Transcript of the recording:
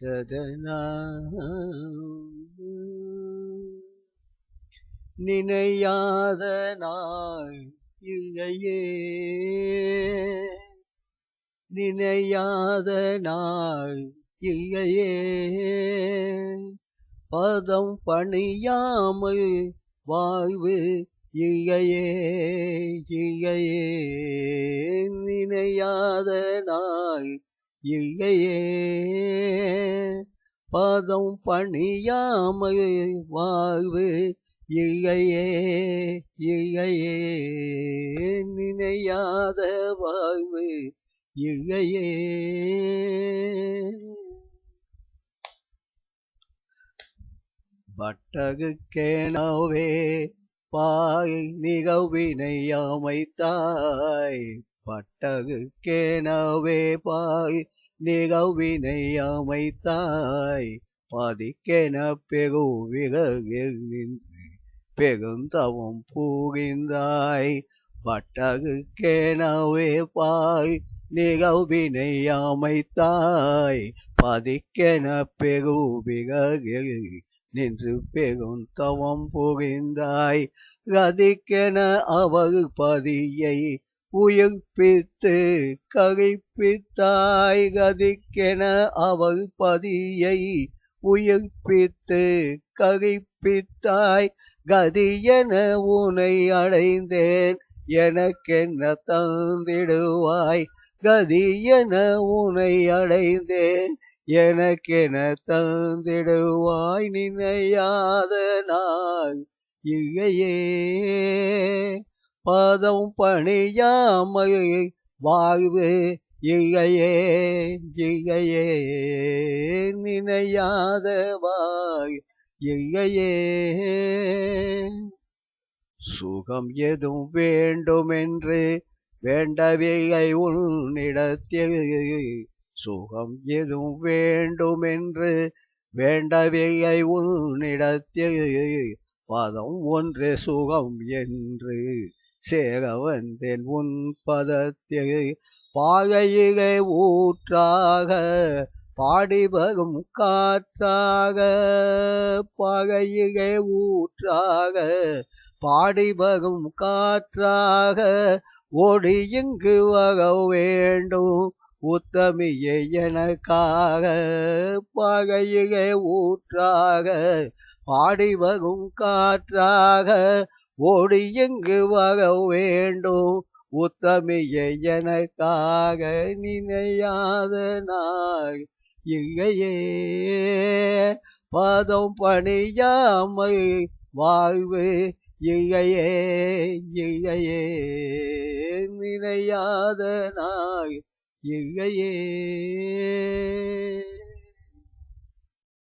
ததனா நினையாத நாய் இல்லையே. நினையாத நாய் இல்லையே. பதம் பணியாமல் வாழ்வு இல்லையே. இல்லையே. நினையாத நாய் இல்லையே பதம் பணியாமல் வாழ்வு. இல்லையே இல்லையே நினையாத வாழ்வு. இல்லையே பட்டகுக்கேனவே பாய் நிகழ்வினை அமைத்தாய். பட்டகுக்கேனவே பாய் நிகழ்வினை அமைத்தாய். பதிக்கென பெகு பெருவிகளில் நின்று பெருந்தவம் புரிந்தாய். பட்டகுக்கேனவே பாய் நிகழ்வினை அமைத்தாய். பதிக்கென பெகு பெருவிகளில் நின்று பெரும் தவம் புரிந்தாய். கதிக்கென அவகு பதியை உயிர்ப்பித்து கரிப்பித்தாய் கதிக்கென அவள் பதியை. உயிர்ப்பித்து கரிப்பித்தாய் கதியென உனை அடைந்தேன். எனக்கென்ன தந்திடுவாய்? கதியென உனை அடைந்தேன். எனக்கென தந்திடுவாய்? நினையாத நாள் இகையே பதம் பணியாமை வாழ்வு இகையே இகையே நினையாத வாய் இல்லையே சுகம் எதுவும் வேண்டுமென்று வேண்டவில்லை உன்னிடத்தில். சுகம் எதுவும் வேண்டுமென்று வேண்டவில்லை உன்னிடத்தில். பதம் ஒன்று சுகம் என்று சேரவந்தேன் உன் பதத்தில் பாகையிலே ஊற்றாக பாடி வரும் காற்றாக பாகையிலே ஊற்றாக பாடி வரும் காற்றாக ஓடி இங்கு வர வேண்டும் உத்தமியே எனக்காக பகையிலே ஊற்றாக பாடி வரும் காற்றாக ஓடி எங்கு வர வேண்டும்? உத்தமியே எனக்காக நினையாத நாய் இங்கையே பதம் பணியாமை வாழ்வு இங்கையே இங்கையே நினையாத நாய் இங்கையே